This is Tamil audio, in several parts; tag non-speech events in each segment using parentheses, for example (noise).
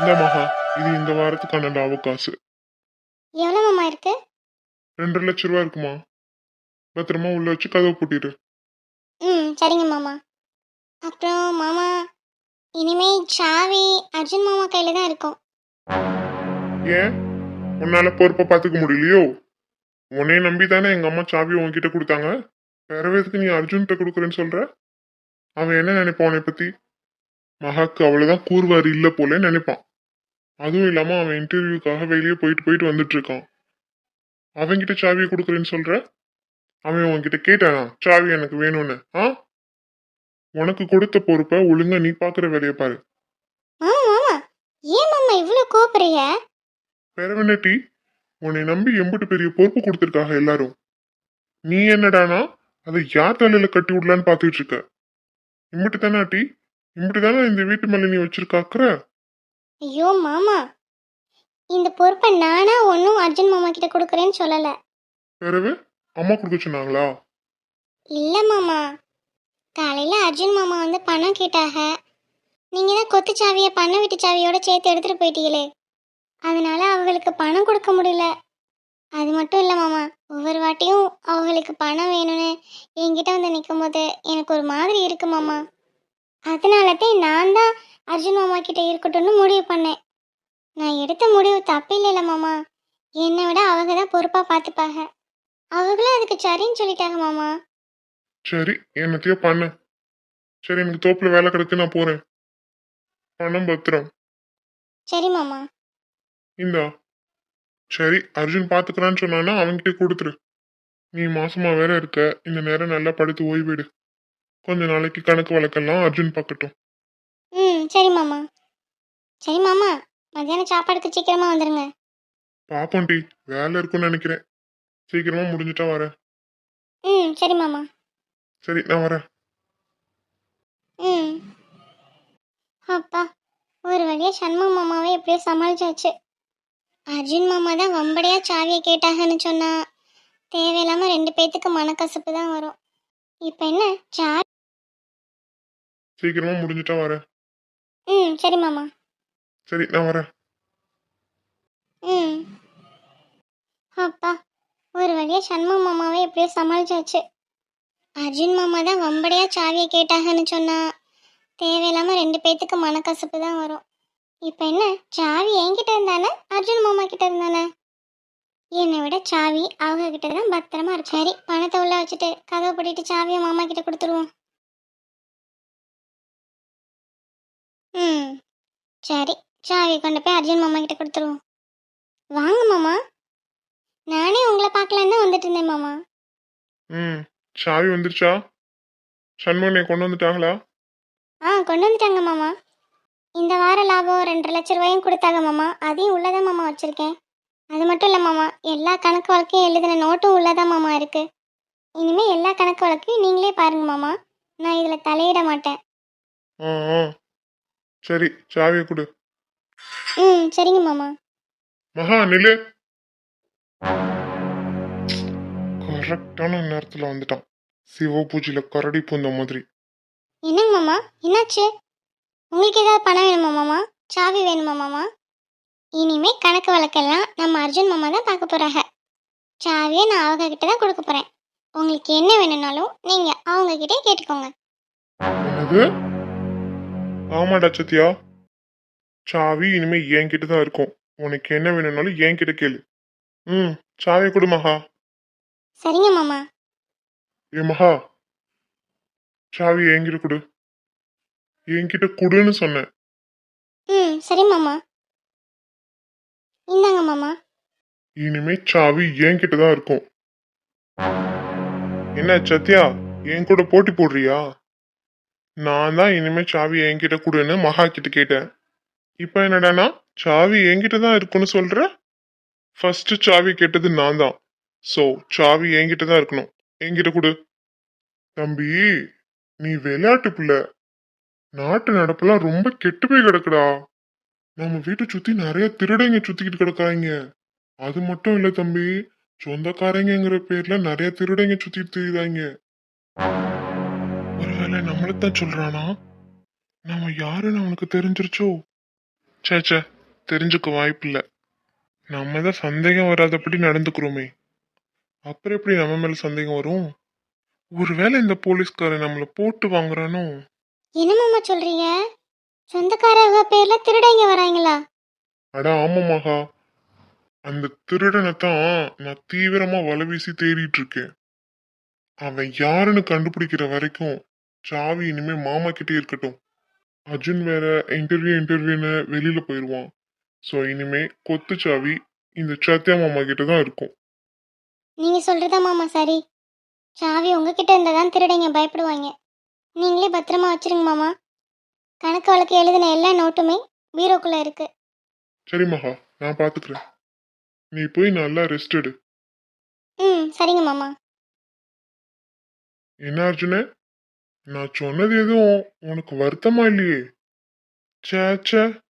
இந்த மகா இது இந்த வாரத்துக்கான லாப காசு. எவ்வளோ மாமா இருக்கு? ரெண்டரை லட்ச ரூபா இருக்குமா? பத்திரமா உள்ள வச்சு கதவை பூட்டிடு. ம் சரிங்க மாமா. அப்புறம் மாமா இனிமே சாவி அர்ஜுன் மாமா கையில் தான் இருக்கும். ஏன்? உன்னால பொறுப்பை பார்த்துக்க முடியலையோ? உன்னைய நம்பி தானே எங்க அம்மா சாவி உன்கிட்ட கொடுத்தாங்க? வேற எதுக்கு நீ அர்ஜுன்கிட்ட கொடுக்குறேன்னு சொல்ற? அவன் என்ன நினைப்பான் உன்னை பத்தி? மகாக்கு அவ்வளவுதான் கூறுவார் இல்ல போல நினைப்பான். அதுவும் இல்லாம அவன் இன்டர்வியூக்காக வெளியே போயிட்டு போயிட்டு வந்துட்டு இருக்கான் அவன்கிட்ட சாவியை கொடுக்குறேன்னு சொல்ற? அவன் உன்கிட்ட கேட்டானா? சாவி எனக்கு வேணும்னு. ஆ? உனக்கு கொடுத்த பொறுப்பை ஒழுங்கா நீ பாக்குற வேலையை பாரு. ஏன் மாமா இவ்வளோ கோபுறீங்க பெறவன டீ உன்னை நம்பி எம்பிட்டு பெரிய பொறுப்பு கொடுத்துருக்காங்க எல்லாரும். நீ என்னடானா? அதை யார் தலையில கட்டி விடலான்னு பார்த்துட்டு இருக்க? இம்பிட்டு தானே டீ? இம்பிட்டு தானே இந்த வீட்டு மேல நீ வச்சிருக்காக்குற ஐயோ மாமா. இந்த பொறுப்பை நானா ஒன்றும் அர்ஜுன் மாமா கிட்ட கொடுக்குறேன்னு சொல்லலை. பிறகு? அம்மா கொடுக்க சொன்னாங்களா? இல்லை மாமா. காலையில் அர்ஜுன் மாமா வந்து பணம் கேட்டாக. நீங்கள் தான் கொத்து சாவியை பண்ண வீட்டு சாவியோட சேர்த்து எடுத்துகிட்டு போயிட்டீங்களே. அதனால அவங்களுக்கு பணம் கொடுக்க முடியல. அது மட்டும் இல்லை மாமா. ஒவ்வொரு வாட்டியும் அவங்களுக்கு பணம் வேணும்னு என்கிட்ட வந்து நிற்கும் போது எனக்கு ஒரு மாதிரி இருக்கு மாமா. அதனாலதான் நான் தான் அர்ஜுன் மாமா கிட்ட இருக்கட்டும்னு முடிவு பண்ணேன். நான் எடுத்த முடிவு தப்பு இல்லைல்ல மாமா. என்னை விட அவங்க தான் பொறுப்பாக பார்த்துப்பாங்க அவங்களும் அதுக்கு சரின்னு சொல்லிட்டாங்க மாமா. சரி என்னத்தையோ பண்ணு. சரி எனக்கு தோப்புல வேலை கிடக்கு நான் போறேன். பணம் பத்திரம். சரி மாமா. இந்தா. சரி அர்ஜுன் பாத்துக்கிறான்னு சொன்னானா அவன்கிட்ட கொடுத்துரு. நீ மாசமா வேற இருக்க. இந்த நேரம் நல்லா படுத்து ஓய்விடு கொஞ்ச நாளைக்கு கணக்கு வழக்கெல்லாம் அர்ஜுன் பார்க்கட்டும் சரி மாமா. சரி மாமா மத்தியானம் சாப்பாடுக்கு சீக்கிரமா வந்துருங்க. பாப்போம் டி வேலை இருக்கும்னு நினைக்கிறேன். சீக்கிரமா முடிஞ்சிட்டா வரேன் ம் சரி மாமா. சரி நான் வரேன். ம். அப்பா ஒரு வழியா சண்முக மாமாவை எப்படியோ சமாளிச்சாச்சு. அர்ஜுன் மாமா தான் வம்படையா சாவியை கேட்டாங்கன்னு சொன்னா தேவையில்லாம ரெண்டு பேத்துக்கு மனக்கசப்பு தான் வரும். இப்போ என்ன சா சீக்கிரமா முடிஞ்சிட்டா வரேன் ம் சரி மாமா. சரி நான் வரேன். ம். அப்பா ஒரு வழியா சண்முக மாமாவை எப்படியோ சமாளிச்சாச்சு. அர்ஜுன் மாமா தான் வம்படையா சாவியை கேட்டாங்கன்னு சொன்னா தேவையில்லாம ரெண்டு பேத்துக்கு மனக்கசப்பு தான் வரும். இப்போ என்ன சாவி என்கிட்ட இருந்தானே? அர்ஜுன் மாமா கிட்ட இருந்தானே? என்னை விட சாவி அவங்க கிட்ட தான் பத்திரமா இருக்கு சரி பணத்தை உள்ள வச்சுட்டு கதவை பூட்டிட்டு சாவியை மாமா கிட்ட கொடுத்துருவோம். ம். சரி. சாவியை கொண்டு போய் அர்ஜுன் மாமா கிட்ட கொடுத்துருவோம். வாங்க மாமா. நானே உங்களை பார்க்கலான்னு தான் வந்துட்டு இருந்தேன் மாமா. ம். சாவி வந்துருச்சா? சண்முகனை கொண்டு வந்துட்டாங்களா? ஆ கொண்டு வந்துட்டாங்க மாமா. இந்த வார லாபம் ரெண்டரை லட்ச ரூபாயும் கொடுத்தாங்க மாமா. அதையும் உள்ளதான் மாமா வச்சிருக்கேன். அது மட்டும் இல்லை மாமா எல்லா கணக்கு வழக்கையும் எழுதின நோட்டும் உள்ளதான் மாமா இருக்கு. இனிமே எல்லா கணக்கு வழக்கையும் நீங்களே பாருங்க மாமா. நான் இதில் தலையிட மாட்டேன். ஆ ஆ. சரி சாவியை கொடு. ம் சரிங்க மாமா. மகா நில்லு. கரெக்டான நேரத்துல வந்துட்டான். சிவ பூஜையில கரடி பூந்த மாதிரி. என்னங்க மாமா? என்னாச்சு? உங்களுக்கு ஏதாவது பணம் வேணுமா மாமா? சாவி வேணுமா மாமா? இனிமே கணக்கு வழக்கெல்லாம் நம்ம அர்ஜுன் மாமா தான் பார்க்க போறாங்க. சாவியை நான் அவங்க கிட்ட தான் கொடுக்க போறேன். உங்களுக்கு என்ன வேணும்னாலும் நீங்க அவங்க கிட்டே கேட்டுக்கோங்க. ஆமாடா சத்யா. சாவி இனிமே என்கிட்ட தான் இருக்கும். உனக்கு என்ன வேணும்னாலும் என்கிட்ட கேளு. ம் சாவியை கொடு மகா. சரிங்க மாமா. ஏ மகா. சாவி என்கிட்ட கொடு. என்கிட்ட கொடுன்னு சொன்னேன். ம் சரி மாமா. இந்தாங்க மாமா. இனிமே சாவி என்கிட்ட தான் இருக்கும். என்ன சத்யா என் கூட போட்டி போடுறியா? நான் தான் இனிமே சாவி என்கிட்ட கொடுன்னு மகா கிட்ட கேட்டேன். இப்போ என்னடானா சாவி என்கிட்ட தான் இருக்குன்னு சொல்ற? ஃபர்ஸ்ட் சாவி கேட்டது நான் தான். ஸோ சாவி என்கிட்ட தான் இருக்கணும். என்கிட்ட கொடு. தம்பி நீ விளையாட்டு பிள்ளை. நாட்டு நடப்பெல்லாம் ரொம்ப கெட்டு போய் கிடக்குடா. நம்ம வீட்டை சுத்தி நிறைய திருடங்க சுத்திக்கிட்டு கிடக்காங்க. அது மட்டும் இல்லை தம்பி சொந்தக்காரங்கிற பேர்ல நிறைய திருடங்க சுத்திட்டு தெரியுதாங்க ஒருவேளை நம்மளைத்தான் சொல்றானா? நம்ம யாருன்னு அவனுக்கு தெரிஞ்சிருச்சோ? ச்சே ச்சே தெரிஞ்சுக்க வாய்ப்பில்லை. நம்ம தான் சந்தேகம் வராதபடி நடந்துக்கிறோமே. அப்புறம் எப்படி நம்ம மேல சந்தேகம் வரும்? ஒருவேளை இந்த போலீஸ்காரன் நம்மளை போட்டு வாங்குறானோ? என்ன மாமா சொல்றீங்க? சொந்தக்காரங்க பேர்ல திருடங்க வராங்களா? அட ஆமா மகா. அந்த திருடனை தான் நான் தீவிரமா வலை வீசி தேடிட்டு இருக்கேன். அவன் யாருன்னு கண்டுபிடிக்கிற வரைக்கும் சாவி இனிமே மாமா கிட்டே இருக்கட்டும். அர்ஜுன் வேற இன்டர்வியூ இன்டர்வியூன்னு வெளியில போயிடுவான் ஸோ இனிமே கொத்து சாவி இந்த சத்யா மாமா கிட்ட தான் இருக்கும். நீங்க சொல்றதா மாமா சரி. சாவி உங்ககிட்ட இருந்தா தான் திருடங்க பயப்படுவாங்க. நீங்களே பத்திரமா வச்சிருங்க மாமா. கணக்கு வழக்கு எழுதின எல்லா நோட்டுமே பீரோக்குள்ள இருக்கு. சரி மகா நான் பாத்துக்கிறேன். நீ போய் நல்லா ரெஸ்ட் எடு. ம் சரிங்க மாமா. என்ன அர்ஜுனே? நான் சொன்னது எதுவும் உனக்கு வருத்தமா இல்லையே? ச்சே ச்சே.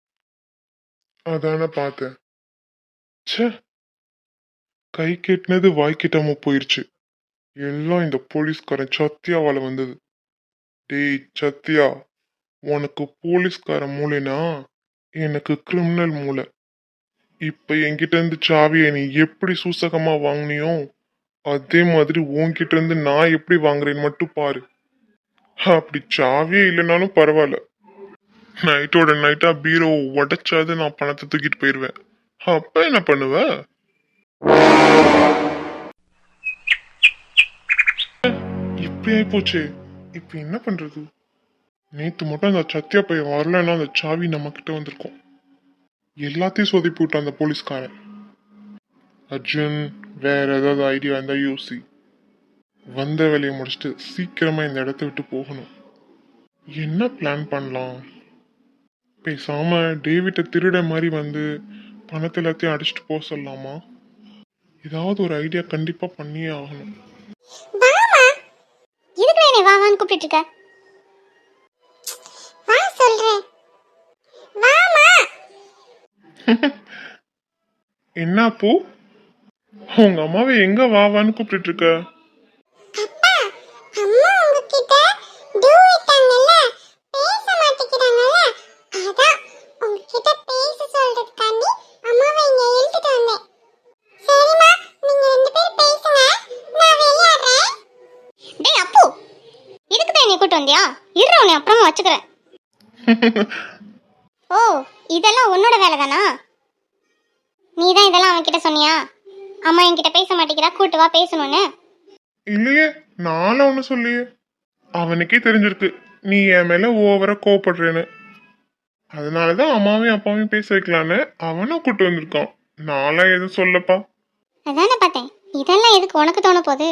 அதான பார்த்தேன். ச்சே. கை கெட்டினது வாய் கெட்டாம போயிருச்சு. எல்லாம் இந்த போலீஸ்காரன் சத்யாவால வந்தது. டேய் சத்யா. உனக்கு போலீஸ்கார மூளைனா எனக்கு கிரிமினல் மூளை. இப்ப என்கிட்ட இருந்து சாவியை நீ எப்படி சூசகமா வாங்குனியோ அதே மாதிரி உன்கிட்ட இருந்து நான் எப்படி வாங்குறேன்னு மட்டும் பாரு. அப்படி சாவியே இல்லைனாலும் பரவாயில்ல. நைட்டோட நைட்டா பீரோ உடைச்சாது நான் பணத்தை தூக்கிட்டு போயிடுவேன் அப்ப என்ன பண்ணுவ? இப்படி போச்சு. இப்ப என்ன பண்றது? நேத்து மட்டும் அந்த சத்யா பையன் வரலன்னா அந்த சாவி நம்ம கிட்ட வந்திருக்கும். எல்லாத்தையும் சொதப்பி விட்டான் அந்த போலீஸ்காரன். அர்ஜுன் வேற ஏதாவது ஐடியா இருந்தா யோசி. வந்த வேலையை முடிச்சுட்டு சீக்கிரமா இந்த இடத்த விட்டு போகணும். என்ன பிளான் பண்ணலாம்? பேசாம டேவிட்ட திருட மாதிரி வந்து பணத்தை எல்லாத்தையும் அடிச்சுட்டு போக சொல்லலாமா ஏதாவது ஒரு ஐடியா கண்டிப்பா பண்ணியே ஆகணும். வாமா எதுக்கு என்னை வா வான்னு கூப்பிட்டு இருக்க? வா சொல்றேன். வாமா (laughs) என்ன பூ? உங்க அம்மாவை எங்க வாவான்னு கூப்பிட்டு இருக்க அப்பா அம்மா உங்ககிட்ட டூ விட்டாங்கல்ல பேச மாட்டேங்கிறாங்கல்ல அதான் உங்ககிட்ட பேச சொல்றதுக்காண்டி அம்மாவை இங்க இழுத்துட்டு வந்தேன் சரிம்மா நீங்க ரெண்டு பேரும் பேசுங்க நான் விளையாடுறேன் டேய் அப்பு கூட்டு வந்தியா? இரு உன்னை அப்புறமா வச்சுக்கிறேன். ஓ இதெல்லாம் உன்னோட வேலை தானா நீ தான் இதெல்லாம் அவன்கிட்ட சொன்னியா? அம்மா என்கிட்ட பேச மாட்டேங்கிறா கூட்டு வா பேசணும்னு. இல்லையே நானும் ஒன்றும் சொல்லியே அவனுக்கே தெரிஞ்சிருக்கு நீ என் மேல ஓவரா கோவப்படுறேன்னு. அதனாலதான் அம்மாவையும் அப்பாவையும் பேச வைக்கலான்னு அவனும் கூட்டு வந்திருக்கான். நான்லாம் எதுவும் சொல்லப்பா. அதானே பார்த்தேன். இதெல்லாம் எதுக்கு உனக்கு தோண போகுது?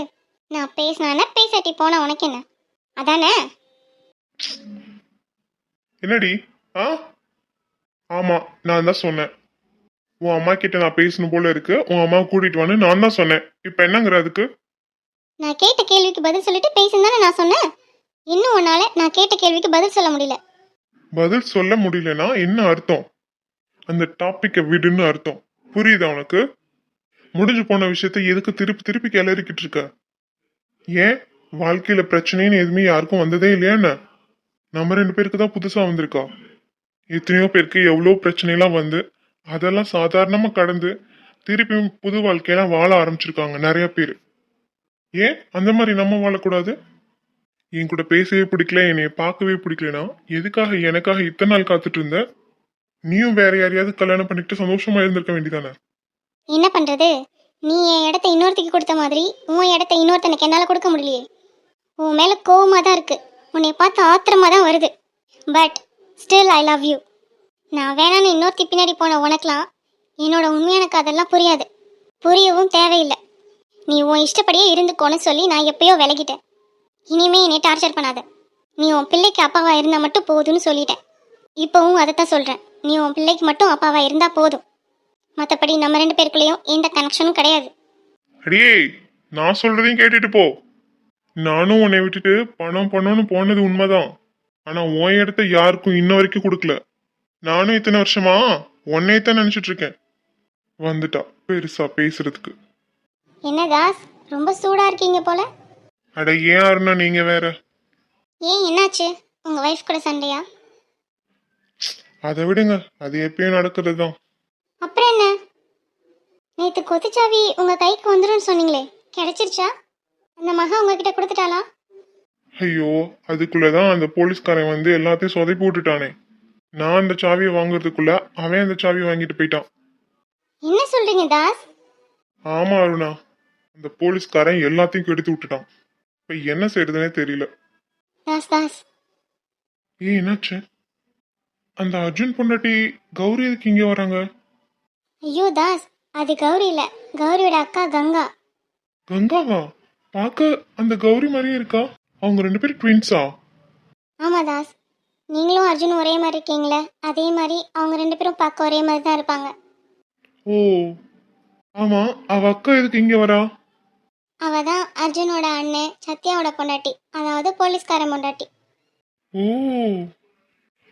நான் பேசினானே பேசாட்டி போனா உனக்கு என்ன அதானே? என்னடி? ஆ? ஆமா நான் தான் சொன்னேன். உன் அம்மா கிட்ட நான் பேசணும் போல இருக்கு. உன் அம்மா கூட்டிட்டு வான்னு நான் தான் சொன்னேன். இப்ப என்னங்கிற அதுக்கு? நான் கேட்ட கேள்விக்கு பதில் சொல்லிட்டு பேசுன்னு நான் சொன்னேன். இன்னும் உன்னால நான் கேட்ட கேள்விக்கு பதில் சொல்ல முடியல. பதில் சொல்ல முடியலனா என்ன அர்த்தம்? அந்த டாபிக்கை விடுன்னு அர்த்தம். புரியுதா உனக்கு? முடிஞ்சு போன விஷயத்த எதுக்கு திருப்பி திருப்பி கிளறிக்கிட்டு இருக்க? ஏன்? வாழ்க்கையில பிரச்சனைன்னு எதுவுமே யாருக்கும் வந்ததே இல்லையா என்ன? நம்ம ரெண்டு பேருக்கு தான் புதுசா வந்திருக்கா? எத்தனையோ பேருக்கு எவ்வளோ பிரச்சனைலாம் வந்து அதெல்லாம் சாதாரணமா கடந்து திருப்பியும் புது வாழ்க்கையெல்லாம் வாழ ஆரம்பிச்சிருக்காங்க நிறைய பேர். ஏன்? அந்த மாதிரி நம்ம வாழக்கூடாது? என் கூட பேசவே பிடிக்கல என்னைய பார்க்கவே பிடிக்கலனா? எதுக்காக எனக்காக இத்தனை நாள் காத்துட்டு இருந்த? நீயும் வேற யாரையாவது கல்யாணம் பண்ணிக்கிட்டு சந்தோஷமா இருந்திருக்க வேண்டியதானே? என்ன பண்றது? நீ என் இடத்த இன்னொருத்துக்கு கொடுத்த மாதிரி உன் இடத்த இன்னொருத்தனுக்கு என்னால கொடுக்க முடியலையே. உன் மேலே கோவமாக தான் இருக்குது உன்னை பார்த்து ஆத்திரமா தான் வருது. But still I love you நான் வேணான்னு இன்னொருத்தி பின்னாடி போன உனக்கெல்லாம் என்னோட உண்மையான காதெல்லாம் புரியாது. புரியவும் தேவையில்லை. நீ உன் இஷ்டப்படியே இருந்துக்கோன்னு சொல்லி நான் எப்பயோ விலகிட்டேன். இனிமே என்னை டார்ச்சர் பண்ணாத. நீ உன் பிள்ளைக்கு அப்பாவா இருந்தால் மட்டும் போதும்னு சொல்லிட்டேன். இப்போவும் அதைத்தான் சொல்கிறேன் நீ உன் பிள்ளைக்கு மட்டும் அப்பாவா இருந்தால் போதும். மற்றபடி நம்ம ரெண்டு பேருக்குள்ளேயும் எந்த கனெக்ஷனும் கிடையாது. அடியே நான் சொல்றதையும் கேட்டுட்டு போ. நானும் உன்னை விட்டுட்டு பணம் பணம்னு போனது உண்மைதான். ஆனா உன் இடத்த யாருக்கும் இன்ன வரைக்கும் கொடுக்கல. நானும் இத்தனை வருஷமா உன்னையே தான் நினைச்சிட்டு இருக்கேன். வந்துட்டா பெருசா பேசுறதுக்கு. என்ன தாஸ் ரொம்ப சூடா இருக்கீங்க போல. அட ஏன் அருணா நீங்க வேற? ஏன் என்னாச்சு? உங்க ஒய்ஃப் கூட சண்டையா? அதை விடுங்க அது எப்பயும் நடக்கிறது தான் அப்புறம் என்ன? நேத்து கொத்துச்சாவி உங்க கைக்கு வந்துரும்னு சொன்னீங்களே கிடைச்சிருச்சா? அந்த மகா உங்ககிட்ட கொடுத்துட்டாளா? ஐயோ அதுக்குள்ளதான் அந்த போலீஸ்காரன் வந்து எல்லாத்தையும் சொதப்பி விட்டுட்டானே. நான் அந்த சாவியை வாங்குறதுக்குள்ள அவன் அந்த சாவியை வாங்கிட்டு போயிட்டான். என்ன சொல்றீங்க தாஸ்? ஆமா அருணா. அந்த போலீஸ்காரன் எல்லாத்தையும் கெடுத்து விட்டுட்டான். இப்ப என்ன செய்யறதுனே தெரியல. தாஸ் தாஸ். ஏய் என்னாச்சு? அந்த அர்ஜுன் பொண்டாட்டி கௌரி எதுக்கு இங்க வராங்க? ஐயோ தாஸ். அது கௌரி இல்ல. கௌரியோட அக்கா கங்கா. கங்காவா? பார்க்க அந்த கௌரி மாதிரியே இருக்கா? அவங்க ரெண்டு பேரும் ட்வின்ஸா ஆமா தாஸ். நீங்களும் அர்ஜுன் ஒரே மாதிரி இருக்கீங்களே அதே மாதிரி அவங்க ரெண்டு பேரும் பார்க்க ஒரே மாதிரி தான் இருப்பாங்க. ஓ. ஆமா அவ அக்கா எதுக்கு இங்க வரா? அவ தான் அர்ஜுனோட அண்ணன் சத்யாவோட பொண்டாட்டி அதாவது போலீஸ்காரன் பொண்டாட்டி. ஓ.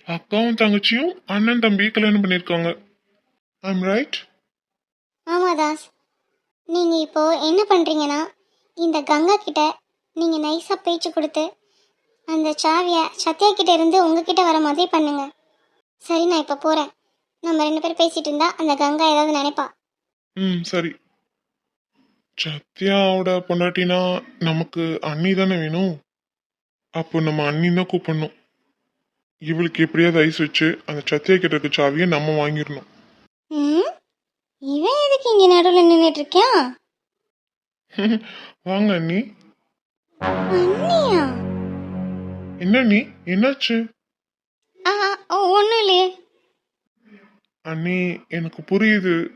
அக்காவும் தங்கச்சியும் அண்ணன் தம்பி கல்யாணம் பண்ணிருக்காங்க ஐம் ரைட் ஆமா தாஸ். நீங்க இப்போ என்ன பண்றீங்கன்னா இந்த கங்கா கிட்ட நீங்க நைஸா பேச்சு கொடுத்து அந்த சாவியை சத்யா கிட்ட இருந்து உங்ககிட்ட வர மாதிரி பண்ணுங்க. சரி நான் இப்போ போறேன். நம்ம ரெண்டு பேரும் பேசிட்டு இருந்தா அந்த கங்கா ஏதாவது நினைப்பா. ம் சரி. சத்யாவோட பொண்டாட்டினா நமக்கு அண்ணி தானே வேணும்? அப்போ நம்ம அண்ணி தான் கூப்பிடணும். இவளுக்கு எப்படியாவது ஐஸ் வச்சு அந்த சத்யா கிட்ட இருக்க சாவியை நம்ம வாங்கிடணும். ம்? இவன் எதுக்கு இங்க நடுவில் நின்றுட்டு இருக்கியான் (laughs) வாங்க அண்ணி. அண்ணியா? என்ன நீ என்னாச்சு? ஒன்றும் இல்லையே. அண்ணி எனக்கு புரியுது.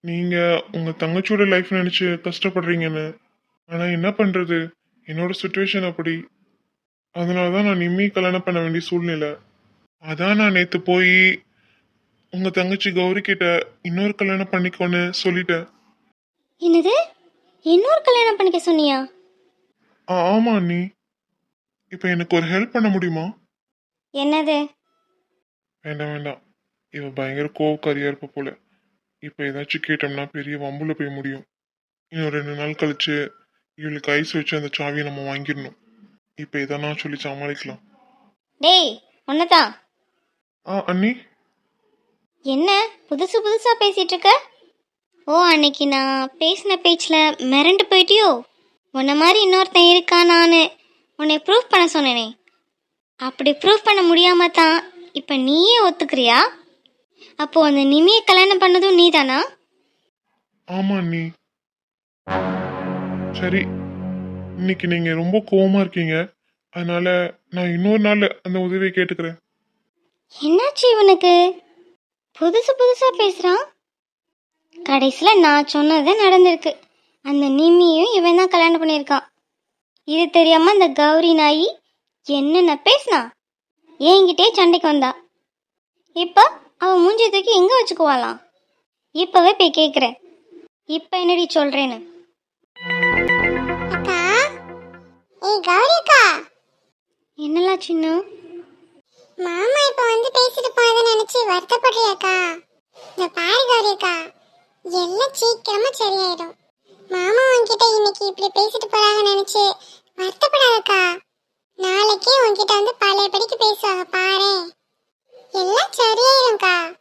நீங்க உங்க தங்கச்சியோட லைஃப் நினைச்சு கஷ்டப்படுறீங்கன்னு. ஆனா என்ன பண்றது? என்னோட சுச்சுவேஷன் அப்படி. அதனால தான் நான் நிம்மி கல்யாணம் பண்ண வேண்டிய சூழ்நிலை. அதான் நான் நேத்து போய் உங்க தங்கச்சி கௌரி கிட்ட இன்னொரு கல்யாணம் பண்ணிக்கோன்னு சொல்லிட்டேன். என்னது? இன்னொரு கல்யாணம் பண்ணிக்க சொன்னியா? ஆமா அண்ணி. இப்போ எனக்கு ஒரு ஹெல்ப் பண்ண முடியுமா? என்னது? வேண்டாம் வேண்டாம். இவ பயங்கர கோவக்காரியா இருப்ப போல. இப்போ ஏதாச்சும் கேட்டோம்னா பெரிய வம்புல போய் முடியும். இன்னும் ரெண்டு நாள் கழிச்சு இவளுக்கு ஐஸ் வச்சு அந்த சாவியை நம்ம வாங்கிடணும். இப்போ எதனா சொல்லி சமாளிக்கலாம். டேய் ஒன்னதான் ஆ அண்ணி. என்ன? புதுசு புதுசா பேசிட்டு இருக்க? ஓ அன்னைக்கு நான் பேசின பேச்சில் மிரண்டு போயிட்டியோ? உன்ன மாதிரி இன்னொருத்தன் இருக்கா நான். உன்னை ப்ரூஃப் பண்ண சொன்னேனே. அப்படி ப்ரூஃப் பண்ண முடியாம தான் இப்போ நீயே ஒத்துக்கிறியா? அப்போ அந்த நிமியை கல்யாணம் பண்ணதும் நீதானா? ஆமா அண்ணி சரி இன்னைக்கு நீங்க ரொம்ப கோவமா இருக்கீங்க. அதனால நான் இன்னொரு நாள் அந்த உதவியை கேட்டுக்கிறேன். என்னாச்சு இவனுக்கு? புதுசு புதுசா பேசுறான்? கடைசியில நான் சொன்னது நடந்திருக்கு. அந்த நிம்மியும் இவன் தான் கல்யாணம் பண்ணியிருக்கான். இது தெரியாம அந்த கௌரி நாயி என்னென்ன பேசினா? என்கிட்டே சண்டைக்கு வந்தா. இப்போ அவன் மூஞ்சி தூக்கி எங்க வச்சுக்குவாளாம். இப்பவே போய் கேக்குறேன். இப்ப என்னடி அக்கா என்னலாம் சின்ன? மாமா இப்ப வந்து பேசிட்டு போனதை நினைச்சு வருத்தப்படுறியாக்கா இந்த பாரு கௌரிக்கா எல்லாம் சீக்கிரமா சரியாயிடும். மாமா உன்கிட்ட இன்னைக்கு இப்படி பேசிட்டு போறாங்க நினைச்சு வருத்தப்படாதக்கா. நாளைக்கே உன்கிட்ட வந்து பழையபடிக்கு பேசுவாங்க பாரு. எல்லாம் சரியாயிரும்க்கா.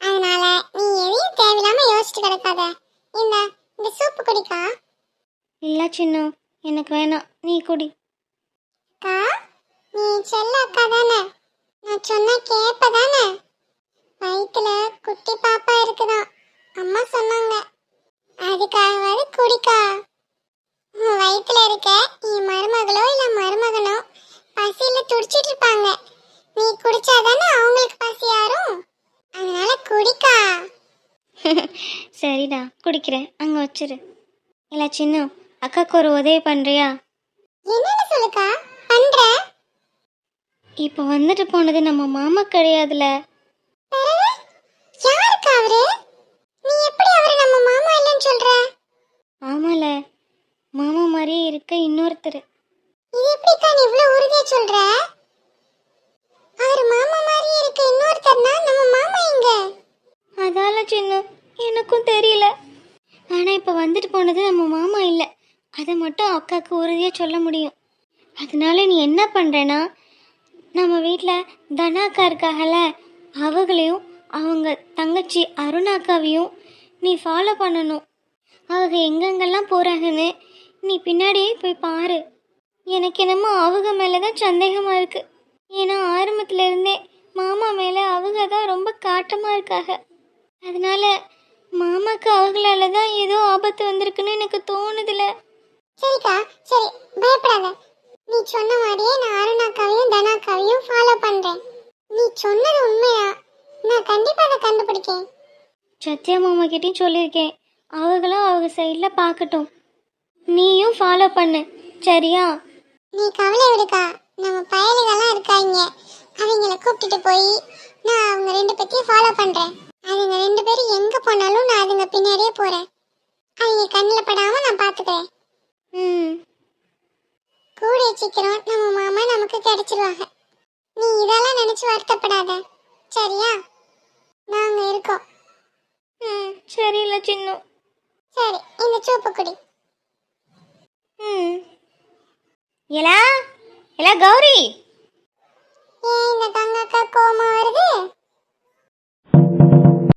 அதனால நீ எதையும் தேவையில்லாம யோசிச்சுட்டு கிடக்காத. இந்த இந்த சூப்பு குடிக்கா? இல்ல சின்ன எனக்கு வேணாம். நீ குடி. அக்கா நீ செல்ல அக்கா தானே? நான் சொன்னா கேப்ப தானே? வயிற்றுல குட்டி பாப்பா இருக்குதாம் அம்மா சொன்னாங்க. அதுக்காகவாது குடிக்கா. உன் வயிற்றுல இருக்க என் மருமகளோ இல்ல மருமகனோ பசியில துடிச்சிட்டு இருப்பாங்க நீ குடிச்சாதானே அவங்களுக்கு பசி யாரும் அதனால குடிக்கா. (laughs) சரிடா குடிக்கிறேன். அங்க வச்சிரு. இல்ல சின்ன அக்காக்கு ஒரு உதவி பண்றியா? என்னன்னு சொல்லுக்கா? பண்ற. இப்போ வந்துட்டு போனது நம்ம மாமா கிடையாதுல. யாருக்கு அவரு நீ எப்படி அவரு நம்ம மாமா இல்லைன்னு சொல்ற? ஆமால. மாமா மாதிரியே இருக்க இன்னொருத்தர். இது எப்படிக்கா நீ இவ்வளவு உறுதியா சொல்ற? அவர் மாமா மாதிரியே இருக்க இன்னொருத்தர்னா நம்ம மாமா எங்க? அதால சின்ன எனக்கும் தெரியல. ஆனா இப்ப வந்துட்டு போனது நம்ம மாமா இல்ல. அதை மட்டும் அக்காக்கு உறுதியா சொல்ல முடியும். அதனால நீ என்ன பண்றேன்னா நம்ம வீட்டில் தனாக்கா இருக்காகல அவங்களையும் அவங்க தங்கச்சி அருணாக்காவையும் நீ ஃபாலோ பண்ணணும். அவங்க எங்கெங்கெல்லாம் போகிறாங்கன்னு நீ பின்னாடியே போய் பாரு. எனக்கு என்னமோ அவங்க மேலே தான் சந்தேகமாக இருக்குது ஏன்னா ஆரம்பத்துல இருந்தே மாமா மேலே அவங்க தான் ரொம்ப காட்டமாக இருக்காங்க. அதனால மாமாக்கு அவங்களால தான் ஏதோ ஆபத்து வந்திருக்குன்னு எனக்கு தோணுதுல. சரிக்கா சரி பயப்படாத. நீ சொன்ன மாதிரியே நான் அருணாக்காவையும் தனாக்காவையும் ஃபாலோ பண்றேன். நீ சொன்னது உண்மையா? நான் கண்டிப்பா அதை கண்டுபிடிக்கேன். சத்யா மாமா கிட்டேயும் சொல்லியிருக்கேன். அவங்களும் அவங்க சைடில் பார்க்கட்டும். நீயும் ஃபாலோ பண்ணு. சரியா? நீ கவலை விடுக்கா. நம்ம பயலுகள்லாம் இருக்காங்க. அவங்கள கூப்பிட்டுட்டு போய் நான் அவங்க ரெண்டு பேத்தையும் ஃபாலோ பண்றேன். அதுங்க ரெண்டு பேரும் எங்க போனாலும் நான் அதுங்க பின்னாடியே போறேன். அவங்க கண்ணில் படாம நான் பாத்துக்கிறேன் ம். கூடிய சீக்கிரம் நம்ம மாமா நமக்கு கிடைச்சிருவாங்க. நீ இதெல்லாம் நினைச்சு வருத்தப்படாத. சரியா? நாங்க இருக்கோம். ம் சரியில்ல சின்னம் சரி இந்த சூப்பு குடி. ம். எலா எலா கௌரி. ஏன் இந்த தங்கக்கா கோமா வருது?